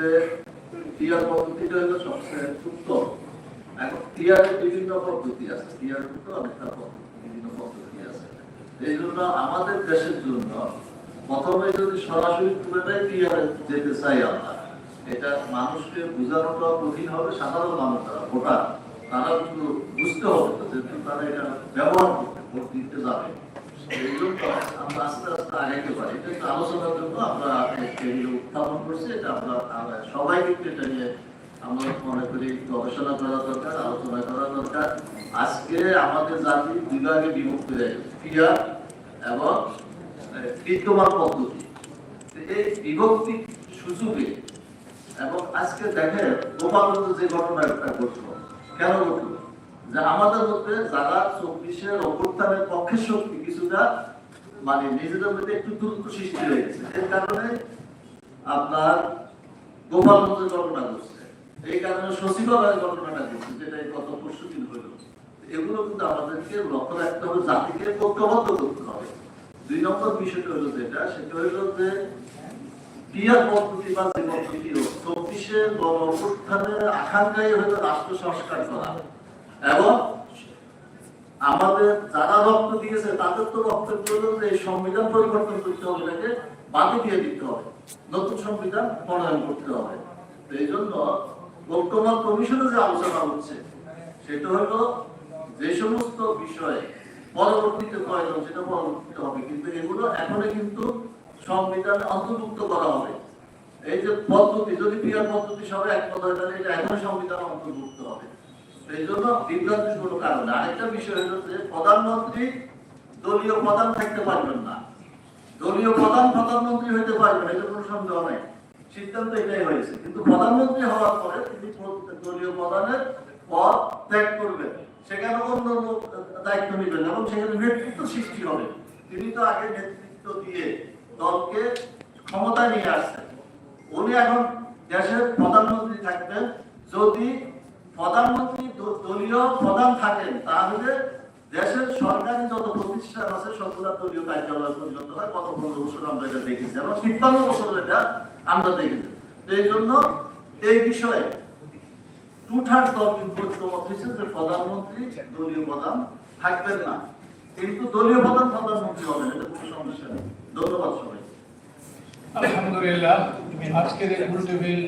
মধ্যে টিয়ার পদ্ধতিটা হলো সবচেয়ে উত্তম। এখন টিয়ারের বিভিন্ন পদ্ধতি আছে। টিয়ার তো অনেকটা বিভিন্ন পদ্ধতি আছে। এই জন্য আমাদের দেশের জন্য প্রথমে যদি সরাসরি পুরোটাই টিয়ারে যেতে চাই আমরা, এটা মানুষকে বোঝানোটা কঠিন হবে, সাধারণ মানুষ যারা ভোটার, তারা কিন্তু বুঝতে হবে যেহেতু তারা এটা ব্যবহার করতে ভোট দিতে যাবে। এই জন্য আমরা আস্তে আস্তে আগাইতে পারি। এটা আলোচনার জন্য আমরা এগুলো উত্থাপন করছি, এটা আমরা সবাই এটা নিয়ে আমরা মনে করি গবেষণা করা দরকার, আলোচনা করা দরকার। আজকে আমাদের জাতি বিভাগে বিভক্ত হয়ে ক্রিয়া এবং বিদ্যমান পদ্ধতি। এই বিভক্তি সুযোগে এবং আজকে দেখেন গোপালগঞ্জ যে ঘটনাটা ঘটলো, কেন ঘটলো? যে আমাদের মধ্যে যারা চব্বিশের অভ্যুত্থানের পক্ষের শক্তি কিছুটা মানে নিজেদের মধ্যে একটু দূরত্ব সৃষ্টি হয়ে গেছে এর কারণে আপনার গোপালগঞ্জের ঘটনা ঘটছে। এই কারণে সচিবালয়ের ঘটনাটা ঘটছে, যেটা গত পরশু দিন হইল এগুলো কিন্তু আমাদেরকে লক্ষ্য রাখতে হবে, জাতিকে ঐক্যবদ্ধ করতে হবে। দুই নম্বর বিষয়টা হলো যেটা, সেটা হলো যে ক্রিয়ার পদ্ধতি বা যে পদ্ধতি চব্বিশে গণ অভ্যুত্থানের আকাঙ্ক্ষাই হলো রাষ্ট্র সংস্কার করা। এবং আমাদের যারা রক্ত দিয়েছে, তাদের তো যে এই সংবিধান পরিবর্তন করতে হবে এটাকে বাদে দিয়ে দিতে হবে। নতুন সংবিধান প্রণয়ন করতে হবে। এই জন্য বর্তমান কমিশনে যে আলোচনা হচ্ছে, সেটা হলো যে সমস্ত বিষয়ে পরবর্তীতে প্রয়োজন, সেটা পরবর্তীতে হবে। কিন্তু এগুলো এখনই কিন্তু সংবিধানে অন্তর্ভুক্ত করা হবে। এই যে পদ্ধতি, যদি ক্রিয়া পদ্ধতি সবাই হয় তাহলে এটা এখনই সংবিধানে অন্তর্ভুক্ত হবে। জন্য বিভ্রান্তির কোনো কারণ। আরেকটা বিষয় হলো যে প্রধানমন্ত্রী দলীয় প্রধান থাকতে পারবেন না। দলীয় প্রধান প্রধানমন্ত্রী হইতে পারবেন এটা কোনো সন্দেহ নাই। সিদ্ধান্ত এটাই হয়েছে। কিন্তু প্রধানমন্ত্রী হওয়ার পরে তিনি দলীয় প্রধানের পদ ত্যাগ করবেন। সেখানে অন্য দায়িত্ব নেবেন এবং সেখানে নেতৃত্ব সৃষ্টি হবে। তিনি তো আগে নেতৃত্ব দিয়ে দলকে ক্ষমতায় নিয়ে আসছেন। উনি এখন দেশের প্রধানমন্ত্রী থাকবেন যদি প্রধানমন্ত্রী দলীয় প্রধান থাকেন, তাহলে দেশের সরকারি যত প্রতিষ্ঠান আছে, সবগুলা দলীয় কার্যালয় পরিণত হয়। গত পনেরো বছর আমরা এটা দেখেছি। এবং তিপ্পান্ন বছর এটা আমরা দেখেছি। তো এই জন্য এই বিষয়ে টু থার্ড দল কিন্তু হয়েছে যে প্রধানমন্ত্রী, দলীয় প্রধান থাকবেন না। কিন্তু দলীয় প্রধান প্রধানমন্ত্রী হবেন, এটা কোনো সমস্যা নেই। ধন্যবাদ সবাই আলহামদুলিল্লাহ। আজকের এই